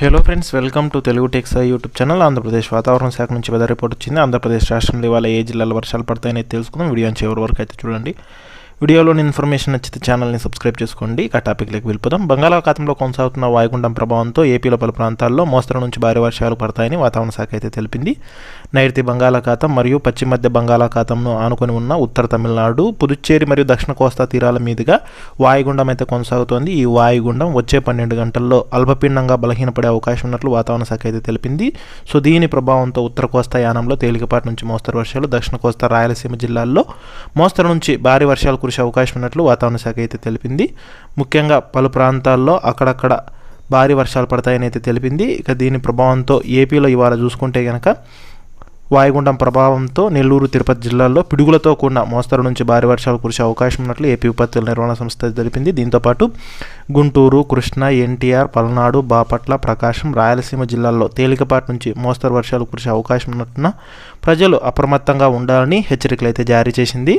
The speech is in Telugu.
Hello friends welcome to Telugu techs YouTube channel Andhra Pradesh వాతావరణ శాఖ నుంచి వెదర్ రిపోర్ట్ వచ్చింది. ఆంధ్రప్రదేశ్ రాష్ట్రంలో ఇవాళ ఏ జిల్లాలో వర్షాలు పడతాయని తెలుసుకుందాం. వీడియో చివరి వరకు అయితే చూడండి. వీడియోలోని ఇన్ఫర్మేషన్ నచ్చితే ఛానల్ని సబ్స్క్రైబ్ చేసుకోండి. ఇక టాపిక్లోకి వెళ్ళిపోదాం. బంగాళాఖాతంలో కొనసాగుతున్న వాయుగుండం ప్రభావంతో ఏపీలో పలు ప్రాంతాల్లో మోస్తరు నుంచి భారీ వర్షాలు పడతాయని వాతావరణ శాఖ అయితే తెలిపింది. నైరుతి బంగాళాఖాతం మరియు పశ్చిమ మధ్య బంగాళాఖాతంను ఆనుకొని ఉన్న ఉత్తర తమిళనాడు పుదుచ్చేరి మరియు దక్షిణ కోస్తా తీరాల మీదుగా వాయుగుండం అయితే కొనసాగుతోంది. ఈ వాయుగుండం వచ్చే పన్నెండు గంటల్లో అల్పపీండంగా బలహీనపడే అవకాశం ఉన్నట్లు వాతావరణ శాఖ అయితే తెలిపింది. సో దీని ప్రభావంతో ఉత్తర కోస్తా యానంలో తేలికపాటి నుంచి మోస్తరు వర్షాలు దక్షిణ కోస్తా రాయలసీమ జిల్లాల్లో మోస్తరు నుంచి భారీ వర్షాలు కురిసే అవకాశం ఉన్నట్లు వాతావరణ శాఖ అయితే తెలిపింది. ముఖ్యంగా పలు ప్రాంతాల్లో అక్కడక్కడ భారీ వర్షాలు పడతాయని అయితే తెలిపింది. ఇక దీని ప్రభావంతో ఏపీలో ఇవాళ చూసుకుంటే కనుక వాయుగుండం ప్రభావంతో నెల్లూరు తిరుపతి జిల్లాల్లో పిడుగులతో కూడిన మోస్తరు నుంచి భారీ వర్షాలు కురిసే అవకాశం ఉన్నట్లు ఏపీ విపత్తుల నిర్వహణ సంస్థ తెలిపింది. దీంతోపాటు గుంటూరు కృష్ణా ఎన్టీఆర్ పల్నాడు బాపట్ల ప్రకాశం రాయలసీమ జిల్లాల్లో తేలికపాటి నుంచి మోస్తరు వర్షాలు కురిసే అవకాశం ఉన్నట్టున ప్రజలు అప్రమత్తంగా ఉండాలని హెచ్చరికలు అయితే జారీ చేసింది.